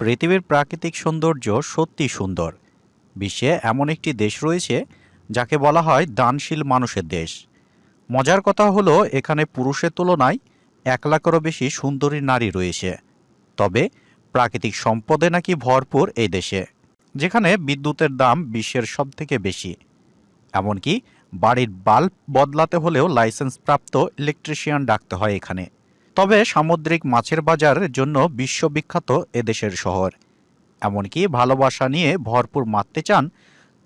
পৃথিবীর প্রাকৃতিক সৌন্দর্য সত্যি সুন্দর। বিশ্বে এমন একটি দেশ রয়েছে যাকে বলা হয় দানশীল মানুষের দেশ। মজার কথা হলো, এখানে পুরুষের তুলনায় এক লাখেরও বেশি সুন্দরী নারী রয়েছে। তবে প্রাকৃতিক সম্পদে নাকি ভরপুর এই দেশে, যেখানে বিদ্যুতের দাম বিশ্বের সবথেকে বেশি। এমনকি বাড়ির বাল্ব বদলাতে হলেও লাইসেন্স প্রাপ্ত ইলেকট্রিশিয়ান ডাকতে হয় এখানে। তবে সামুদ্রিক মাছের বাজারের জন্য বিশ্ববিখ্যাত এদেশের শহর। এমনকি ভালোবাসা নিয়ে ভরপুর মারতে চান,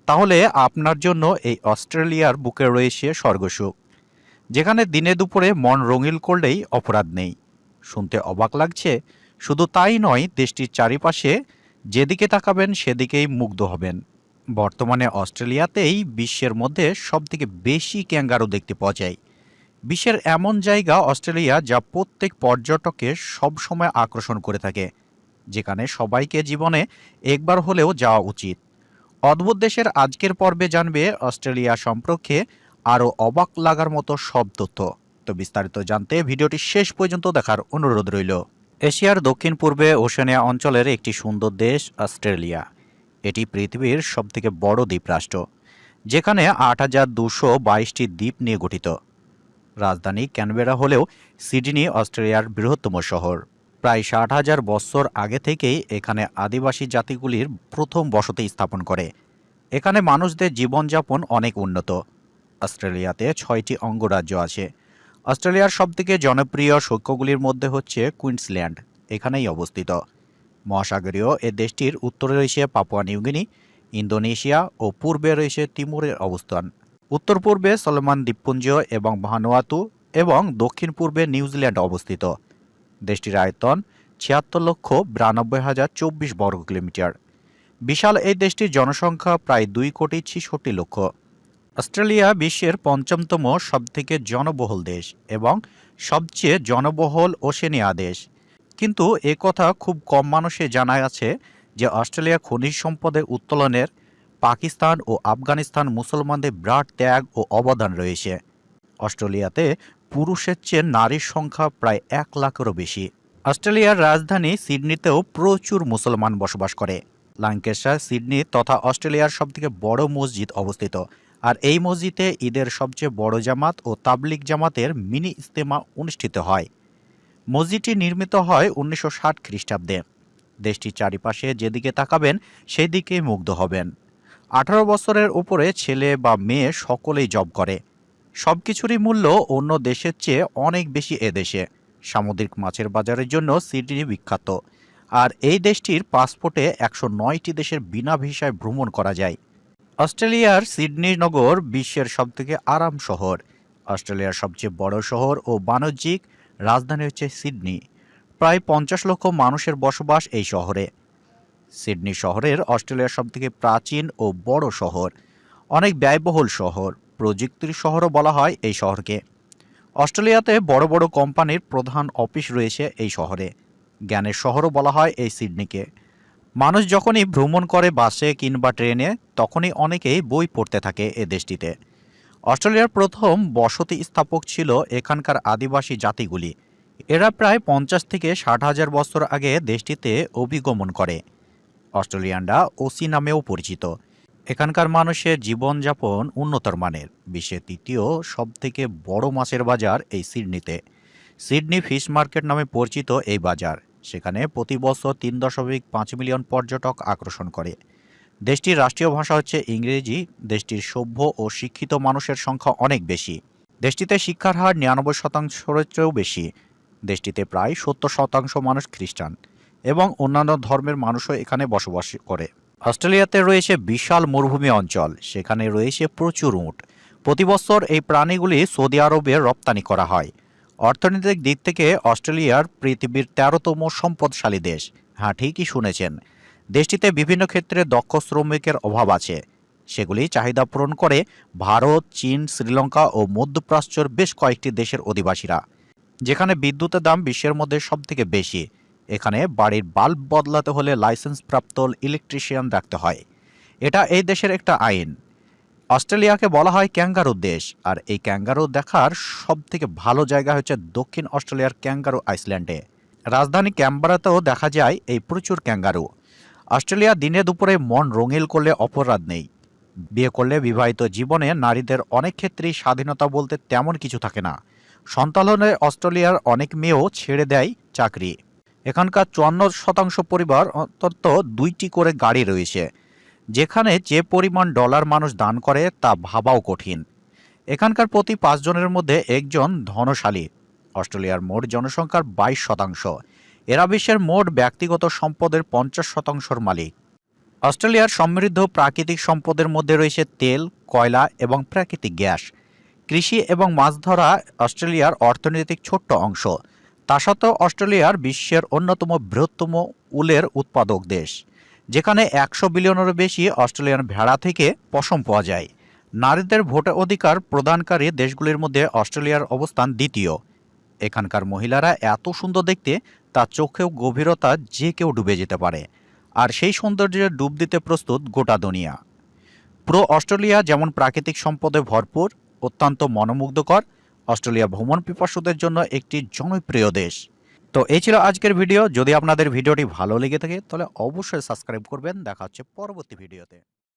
তাহলে আপনার জন্য এই অস্ট্রেলিয়ার বুকে রয়েছে স্বর্গসুখ, যেখানে দিনে দুপুরে মন রঙিল করলেই অপরাধ নেই। শুনতে অবাক লাগছে, শুধু তাই নয়, দেশটির চারিপাশে যেদিকে তাকাবেন সেদিকেই মুগ্ধ হবেন। বর্তমানে অস্ট্রেলিয়াতেই বিশ্বের মধ্যে সবথেকে বেশি ক্যাঙ্গারু দেখতে পাওয়া যায়। বিশ্বের এমন জায়গা, অস্ট্রেলিয়া, যা প্রত্যেক পর্যটককে সবসময় আকর্ষণ করে থাকে, যেখানে সবাইকে জীবনে একবার হলেও যাওয়া উচিত। অদ্ভুত দেশের আজকের পর্বে জানবে অস্ট্রেলিয়া সম্পর্কে আরও অবাক লাগার মতো সব তথ্য। তো বিস্তারিত জানতে ভিডিওটি শেষ পর্যন্ত দেখার অনুরোধ রইল। এশিয়ার দক্ষিণ পূর্বে ওশেনিয়া অঞ্চলের একটি সুন্দর দেশ, অস্ট্রেলিয়া। এটি পৃথিবীর সবথেকে বড় দ্বীপরাষ্ট্র, যেখানে আট হাজার দুশো বাইশটি দ্বীপ নিয়ে গঠিত। রাজধানী ক্যানবেরা হলেও সিডনি অস্ট্রেলিয়ার বৃহত্তম শহর। প্রায় ষাট হাজার বছর আগে থেকেই এখানে আদিবাসী জাতিগুলির প্রথম বসতি স্থাপন করে। এখানে মানুষদের জীবনযাপন অনেক উন্নত। অস্ট্রেলিয়াতে ছয়টি অঙ্গরাজ্য আছে। অস্ট্রেলিয়ার সবথেকে জনপ্রিয় সৈক্যগুলির মধ্যে হচ্ছে কুইন্সল্যান্ড, এখানেই অবস্থিত। মহাসাগরীয় এ দেশটির উত্তরে রয়েছে পাপুয়া নিউগিনি ইন্দোনেশিয়া ও পূর্বে রয়েছে তিমুরের অবস্থান। উত্তর পূর্বে সলমান দ্বীপপুঞ্জ এবং ভানুয়াতু এবং দক্ষিণ পূর্বে নিউজিল্যান্ড অবস্থিত। দেশটির আয়তন ছিয়াত্তর লক্ষ বিরানব্বই হাজার চব্বিশ বর্গ কিলোমিটার। বিশাল এই দেশটির জনসংখ্যা প্রায় দুই কোটি ছিষট্টি লক্ষ। অস্ট্রেলিয়া বিশ্বের পঞ্চমতম সবথেকে জনবহুল দেশ এবং সবচেয়ে জনবহুল ওশেনিয়া দেশ। কিন্তু এ কথা খুব কম মানুষে জানা আছে যে অস্ট্রেলিয়া খনিজ সম্পদের উত্তোলনের পাকিস্তান ও আফগানিস্তান মুসলমানদের বিরাট ত্যাগ ও অবদান রয়েছে। অস্ট্রেলিয়াতে পুরুষের চেয়ে নারীর সংখ্যা প্রায় এক লাখেরও বেশি। অস্ট্রেলিয়ার রাজধানী সিডনিতেও প্রচুর মুসলমান বসবাস করে। লাঙ্কেশার সিডনি তথা অস্ট্রেলিয়ার সবথেকে বড় মসজিদ অবস্থিত। আর এই মসজিদে ঈদের সবচেয়ে বড় জামাত ও তাবলিক জামাতের মিনি ইস্তেমা অনুষ্ঠিত হয়। মসজিদটি নির্মিত হয় উনিশশো ষাট খ্রিস্টাব্দে। দেশটির চারিপাশে যেদিকে তাকাবেন সেই দিকে মুগ্ধ হবেন। আঠারো বছরের উপরে ছেলে বা মেয়ে সকলেই জব করে। সব কিছুরই মূল্য অন্য দেশের চেয়ে অনেক বেশি এদেশে সামুদ্রিক মাছের বাজারের জন্য সিডনি বিখ্যাত। আর এই দেশটির পাসপোর্টে একশো নয়টি দেশের বিনা ভিসায় ভ্রমণ করা যায়। অস্ট্রেলিয়ার সিডনি নগর বিশ্বের সবথেকে আরাম শহর। অস্ট্রেলিয়ার সবচেয়ে বড় শহর ও বাণিজ্যিক রাজধানী হচ্ছে সিডনি। প্রায় পঞ্চাশ লক্ষ মানুষের বসবাস এই শহরে। সিডনি শহরের অস্ট্রেলিয়ার সবথেকে প্রাচীন ও বড় শহর। অনেক ব্যয়বহুল শহর। প্রযুক্তির শহরও বলা হয় এই শহরকে। অস্ট্রেলিয়াতে বড় বড় কোম্পানির প্রধান অফিস রয়েছে এই শহরে। জ্ঞানের শহরও বলা হয় এই সিডনিকে। মানুষ যখনই ভ্রমণ করে বাসে কিংবা ট্রেনে, তখনই অনেকেই বই পড়তে থাকে এ দেশটিতে। অস্ট্রেলিয়ার প্রথম বসতি স্থাপক ছিল এখানকার আদিবাসী জাতিগুলি। এরা প্রায় পঞ্চাশ থেকে ষাট হাজার বছর আগে দেশটিতে অভিগমন করে। অস্ট্রেলিয়ানরা ওসি নামেও পরিচিত। এখানকার মানুষের জীবনযাপন উন্নতর মানের। বিশ্বের তৃতীয় সবথেকে বড় মাছের বাজার এই সিডনিতে। সিডনি ফিশ মার্কেট নামে পরিচিত এই বাজার। সেখানে প্রতি বছর তিন দশমিক পাঁচ মিলিয়ন পর্যটক আকর্ষণ করে। দেশটির রাষ্ট্রীয় ভাষা হচ্ছে ইংরেজি। দেশটির সভ্য ও শিক্ষিত মানুষের সংখ্যা অনেক বেশি। দেশটিতে শিক্ষার হার নিরানব্বই শতাংশের চেয়েও বেশি। দেশটিতে প্রায় সত্তর শতাংশ মানুষ খ্রিস্টান। এবং অন্যান্য ধর্মের মানুষও এখানে বসবাস করে। অস্ট্রেলিয়াতে রয়েছে বিশাল মরুভূমি অঞ্চল। সেখানে রয়েছে প্রচুর উট। প্রতি বছর এই প্রাণীগুলি সৌদি আরবে রপ্তানি করা হয়। অর্থনৈতিক দিক থেকে অস্ট্রেলিয়ার পৃথিবীর তেরোতম সম্পদশালী দেশ। হ্যাঁ ঠিকই শুনেছেন। দেশটিতে বিভিন্ন ক্ষেত্রে দক্ষ শ্রমিকের অভাব আছে। সেগুলি চাহিদা পূরণ করে ভারত, চীন, শ্রীলঙ্কা ও মধ্যপ্রাচ্যের বেশ কয়েকটি দেশের অধিবাসীরা। যেখানে বিদ্যুতের দাম বিশ্বের মধ্যে সবথেকে বেশি। এখানে বাড়ির বাল্ব বদলাতে হলে লাইসেন্সপ্রাপ্ত ইলেকট্রিশিয়ান রাখতে হয়। এটা এই দেশের একটা আইন। অস্ট্রেলিয়াকে বলা হয় ক্যাঙ্গারু দেশ, আর এই ক্যাঙ্গারু দেখার সব থেকে ভালো জায়গা হচ্ছে দক্ষিণ অস্ট্রেলিয়ার ক্যাঙ্গারু আইসল্যান্ডে। রাজধানী ক্যাম্বারাতেও দেখা যায় এই প্রচুর ক্যাঙ্গারু। অস্ট্রেলিয়া দিনে দুপুরে মন রঙিল করলে অপরাধ নেই। বিয়ে করলে বিবাহিত জীবনে নারীদের অনেক ক্ষেত্রেই স্বাধীনতা বলতে তেমন কিছু থাকে না। সন্তাননে অস্ট্রেলিয়ার অনেক মেয়েও ছেড়ে দেয় চাকরি। এখানকার চুয়ান্ন শতাংশ পরিবার অন্তত দুইটি করে গাড়ি রয়েছে। যেখানে যে পরিমাণ ডলার মানুষ দান করে তা ভাবাও কঠিন। এখানকার প্রতি পাঁচজনের মধ্যে একজন ধনশালী। অস্ট্রেলিয়ার মোট জনসংখ্যার বাইশ শতাংশ। এরা বিশ্বের মোট ব্যক্তিগত সম্পদের পঞ্চাশ শতাংশর মালিক। অস্ট্রেলিয়ার সমৃদ্ধ প্রাকৃতিক সম্পদের মধ্যে রয়েছে তেল, কয়লা এবং প্রাকৃতিক গ্যাস। কৃষি এবং মাছ ধরা অস্ট্রেলিয়ার অর্থনৈতিক ছোট্ট অংশ। তা সত্ত্বেও অস্ট্রেলিয়ার বিশ্বের অন্যতম বৃহত্তম উলের উৎপাদক দেশ, যেখানে একশো বিলিয়নেরও বেশি অস্ট্রেলিয়ান ভেড়া থেকে পশম পাওয়া যায়। নারীদের ভোট অধিকার প্রদানকারী দেশগুলির মধ্যে অস্ট্রেলিয়ার অবস্থান দ্বিতীয়। এখানকার মহিলারা এত সুন্দর দেখতে তার চোখেও গভীরতা যে কেউ ডুবে যেতে পারে। আর সেই সৌন্দর্যে ডুব দিতে প্রস্তুত গোটা দুনিয়া। পুরো অস্ট্রেলিয়া যেমন প্রাকৃতিক সম্পদে ভরপুর, অত্যন্ত মনোমুগ্ধকর অস্ট্রেলিয়া ভ্রমণ পিপাসুদের জন্য একটি জনপ্রিয় দেশ। তো এই ছিল আজকের ভিডিও। যদি আপনাদের ভিডিওটি ভালো লেগে থাকে, তাহলে অবশ্যই সাবস্ক্রাইব করবেন। দেখা হচ্ছে পরবর্তী ভিডিওতে।